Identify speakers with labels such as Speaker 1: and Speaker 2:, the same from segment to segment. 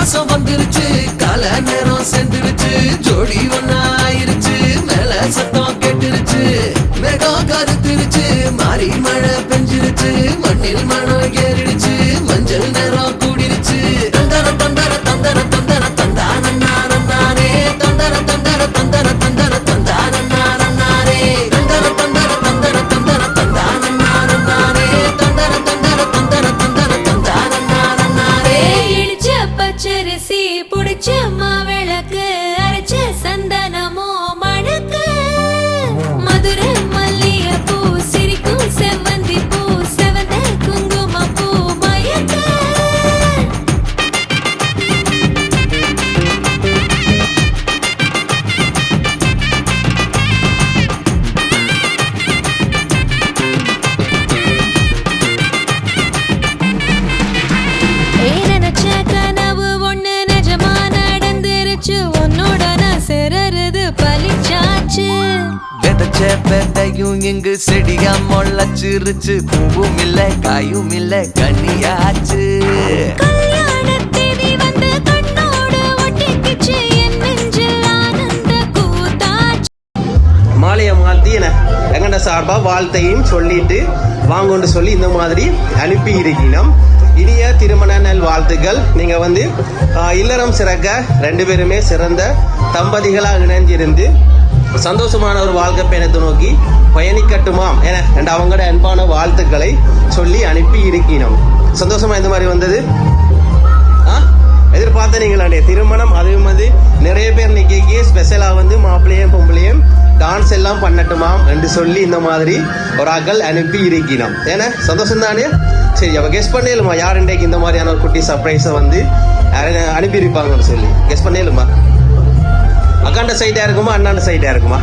Speaker 1: மாசம் வந்துருச்சு கால நேரம் சேர்ந்துருச்சு ஜோடி ஒன்னா ஆயிருச்சு மேல சத்தம் கேட்டுருச்சு மேகம் கருத்துருச்சு மாறி மழை விதையும் இங்கு செடியா முளைச்சிருச்சு. பூவும் இல்ல காயும் இல்ல கனியாச்சு
Speaker 2: என்
Speaker 3: மாலையை மாற்றி என்ன எங்கண்ட சார்பாக வாழ்த்தையும் சொல்லிட்டு வாங்கன்னு சொல்லி இந்த மாதிரி அனுப்பி இருக்கணும் இனிய திருமண நல் வாழ்த்துக்கள். நீங்கள் வந்து இல்லறம் சிறக்க ரெண்டு பேருமே சிறந்த தம்பதிகளாக இணைஞ்சிருந்து சந்தோஷமான ஒரு வாழ்க்கை பயணத்தை நோக்கி பயணிக்கட்டுமாம் என ரெண்டு அவங்களோட அன்பான வாழ்த்துக்களை சொல்லி அனுப்பி இருக்கினோம். சந்தோஷமா இந்த மாதிரி வந்தது? ஆ? எதிர்பார்த்த நீங்களாண்டே திருமணம் அதுவும் வந்து நிறைய பேர் நிற்கி ஸ்பெஷலாக வந்து மாப்பிள்ளையும் பொம்பளையும் டான்ஸ் எல்லாம் பண்ணட்டுமாம் என்று சொல்லி இந்த மாதிரி ஒரு அகல் அனுப்பி இருக்கினோம். ஏன்னா சந்தோஷம் தானே சரி அப்போ கெஸ் பண்ணேலுமா யார் இன்றைக்கு இந்த மாதிரியான ஒரு குட்டி சர்ப்ரைஸை வந்து அனுப்பியிருப்பாங்கன்னு சொல்லி. கெஸ் பண்ணேலுமா அம்மாண்ட சைட்டாக இருக்குமா அண்ணாண்ட சைட்டாக இருக்குமா?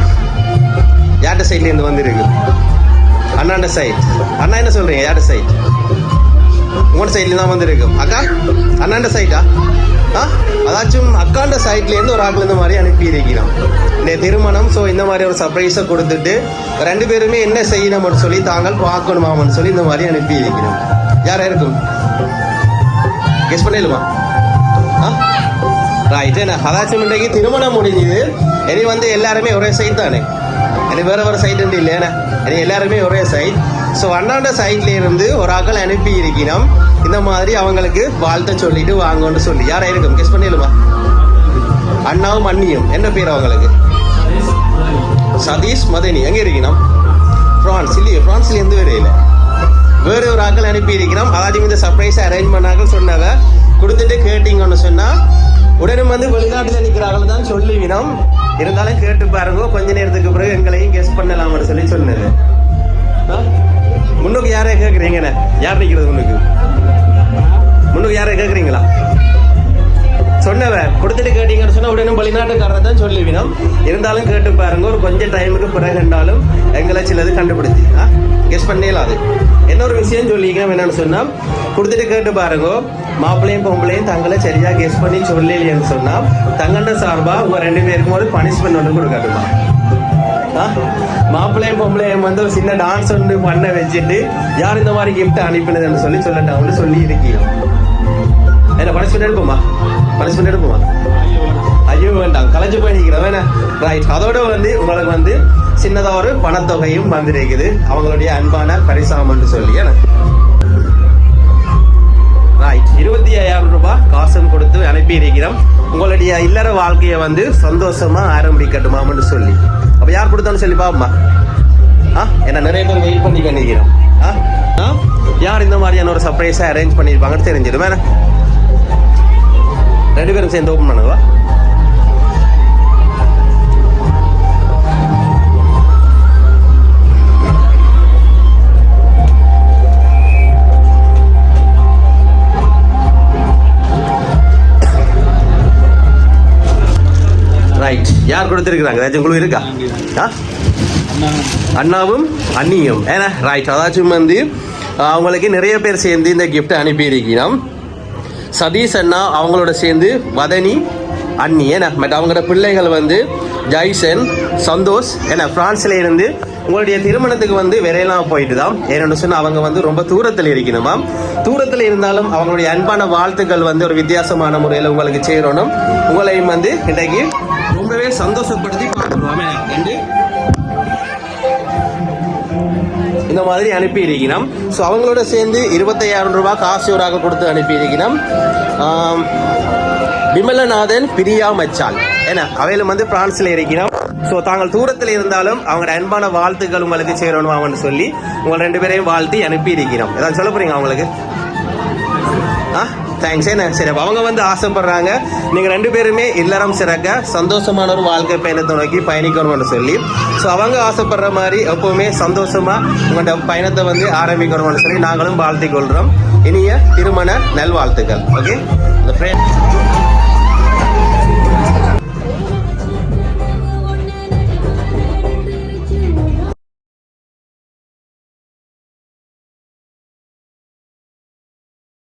Speaker 3: யார்கிட்ட சைட்லேருந்து வந்துருக்கு? அண்ணாண்ட சைட் அண்ணா என்ன சொல்கிறீங்க யார்கிட்ட சைட் உங்களோட சைட்ல தான் வந்து அக்கா அண்ணாண்ட சைட்டா ஆ? அதாச்சும் அக்காண்ட சைட்லேருந்து ஒரு ஆள் இந்த மாதிரி அனுப்பி இருக்கிறோம் இந்த திருமணம் ஸோ இந்த மாதிரி ஒரு சர்ப்ரைஸை கொடுத்துட்டு ரெண்டு பேருமே என்ன செய்யணும்னு சொல்லி தாங்கள் பார்க்கணுமாமன்னு சொல்லி இந்த மாதிரி அனுப்பி இருக்கிறோம் யாரா இருக்கும் கெஸ் பண்ணிடலுமா? ரைட் என்ன அதாச்சும் இன்றைக்கு திருமணம் முடிஞ்சுது. இனி வந்து எல்லாருமே ஒரே சைட் தானே? இனி வேற வேற சைட் இல்லையா இனி எல்லாருமே ஒரே சைட் ஸோ அண்ணாண்ட சைட்ல இருந்து ஒரு ஆக்கள் அனுப்பி இருக்கணும் இந்த மாதிரி அவங்களுக்கு வாழ்த்த சொல்லிட்டு வாங்கன்னு சொல்லி. யாரா இருக்கும் கெஸ் பண்ணிடுமா அண்ணாவும் அண்ணியும். என்ன பேர் அவங்களுக்கு? சதீஷ் மதனி. எங்க இருக்கணும் பிரான்ஸ். இல்லையே பிரான்ஸ்ல எந்த வேற இல்லை. வேற ஒரு ஆக்கள் அனுப்பி இருக்கிறோம். அதாச்சும் இந்த சர்ப்ரைஸ் அரேஞ்ச் பண்ணாக்கள் சொன்னாங்க. கொடுத்துட்டு கேட்டிங்கன்னு சொன்னா உடனே வந்து வெளிநாட்டுல நிக்கிறார்கள் தான் சொல்லிவினோம். இருந்தாலும் கேட்டு பாருங்க கொஞ்ச நேரத்துக்கு பிறகு எங்களையும் கெஸ் பண்ணலாம்னு சொல்லி சொன்னது. ஆ? முன்னுக்கு யாரே கேட்குறீங்கண்ணே யார் நிற்கிறது முன்னுக்கு? முன்னுக்கு யாரே கேட்குறீங்களா சொன்னவன். கொடுத்துட்டு கேட்டீங்கன்னு சொன்னா உடனே வெளிநாட்டுக்காரர் தான் சொல்லுவினோம். இருந்தாலும் கேட்டு பாருங்க ஒரு கொஞ்சம் டைமுக்கு பிறகு என்றாலும் எங்களை சிலது கண்டுபிடிச்சி. கெஸ் பண்ணிடலாம் அது? இன்னொரு விஷயம் சொல்லிங்க என்னன்னு சொன்னா கொடுத்துட்டு கேட்டு பாருங்க மாப்பிள்ளையும் பொம்பளையும் தங்களை சரியா கெஸ் பண்ணி சொல்லலையேன்னு சொன்னா தங்கண்ட சார்பா உங்க ரெண்டு பேருக்கும் ஒரு பனிஷ்மெண்ட் ஒன்று கொடுக்கட்டுமா? ஆ? மாப்பிள்ளையும் பொம்பளையும் வந்து ஒரு சின்ன டான்ஸ் ஒன்று பண்ண வச்சுட்டு யார் இந்த மாதிரி கிஃப்ட் அனுப்பினதுன்னு சொல்லி சொல்லட்டாங்கன்னு சொல்லி இருக்கீங்க என்ன பனிஷ்மெண்ட் எடுப்போமா பனிஷ்மெண்ட் எடுப்போமா ஐயோ வேண்டாம் கலைஞ்சு போய் நிற்கிறோம் வேணா ரைட் அதோட வந்து உங்களுக்கு வந்து சின்னதாக ஒரு பணத்தொகையும் வந்திருக்குது அவங்களுடைய அன்பான பரிசாமன்னு சொல்லி என்ன ரைட் இருபத்தி ஐயாயிரம் ரூபாய் காசும் கொடுத்து அனுப்பி இருக்கிறோம் உங்களுடைய இல்லற வாழ்க்கையை வந்து சந்தோஷமா ஆரம்பிக்கட்டுமாம்னு சொல்லி அப்ப யார் கொடுத்தான்னு சொல்லி பாப்பா ஆ என்ன நிறைய பேர் வெயிட் பண்ணி பண்ணிக்கிறோம் ஆ ஆ யார் இந்த மாதிரியான ஒரு சர்ப்ரைஸாக அரேஞ்ச் பண்ணியிருப்பாங்கன்னு தெரிஞ்சிடும் வேணா ரெண்டு பேரும் சேர்ந்து ஓப்பன் பண்ணுவா? ரைட் யார் கொடுத்துருக்குறாங்க? ஏதாச்சும் உங்களுக்கு இருக்கா? ஆ? அண்ணாவும் அண்ணியும். ஏன்னா ரைட் அதாச்சும் வந்து அவங்களுக்கு நிறைய பேர் சேர்ந்து இந்த கிஃப்ட் அனுப்பியிருக்கிறோம். சதீஷ் அண்ணா அவங்களோட சேர்ந்து வதனி அண்ணி ஏன்னா பட் அவங்களோட பிள்ளைகள் வந்து ஜைசன் சந்தோஷ் ஏன்னா பிரான்ஸ்ல இருந்து உங்களுடைய திருமணத்துக்கு வந்து விரையெல்லாம் போயிட்டு தான். ஏன்னு சொன்னால் அவங்க வந்து ரொம்ப தூரத்தில் இருக்கணுமா தூரத்தில் இருந்தாலும் அவங்களுடைய அன்பான வாழ்த்துக்கள் வந்து ஒரு வித்தியாசமான முறையில் உங்களுக்கு சேரணும். உங்களையும் வந்து இன்றைக்கு ரொம்பவே சந்தோஷப்படுத்தி பார்த்துருவாங்க என்று இந்த மாதிரி அனுப்பி இருக்கிறோம் ஸோ அவங்களோட சேர்ந்து இருபத்தையாயிரம் ரூபாய் காசோராக கொடுத்து அனுப்பி இருக்கிறோம் விமலநாதன் பிரியா மச்சான். என்ன அவையிலும் வந்து பிரான்ஸில் இருக்கிறோம் ஸோ தாங்கள் தூரத்தில் இருந்தாலும் அவங்களோட அன்பான வாழ்த்துக்கள் உங்களுக்கு சேரணும் அவன் சொல்லி உங்கள் ரெண்டு பேரையும் வாழ்த்தி அனுப்பி இருக்கிறோம் ஏதாவது சொல்ல போறீங்க அவங்களுக்கு? ஆ? தேங்க்ஸ் என்ன? சரி அவங்க வந்து ஆசைப்படுறாங்க. நீங்கள் ரெண்டு பேருமே இல்லறம் சிறக்க சந்தோஷமான ஒரு வாழ்க்கை பயணத்தை நோக்கி பயணிக்கணும்னு சொல்லி. ஸோ அவங்க ஆசைப்படுற மாதிரி எப்போவுமே சந்தோஷமாக உங்களோட பயணத்தை வந்து ஆரம்பிக்கணும்னு சொல்லி நாங்களும் வாழ்த்திக் கொள்கிறோம் இனிய திருமண நல்வாழ்த்துக்கள். ஓகே இந்த ஃப்ரெண்ட்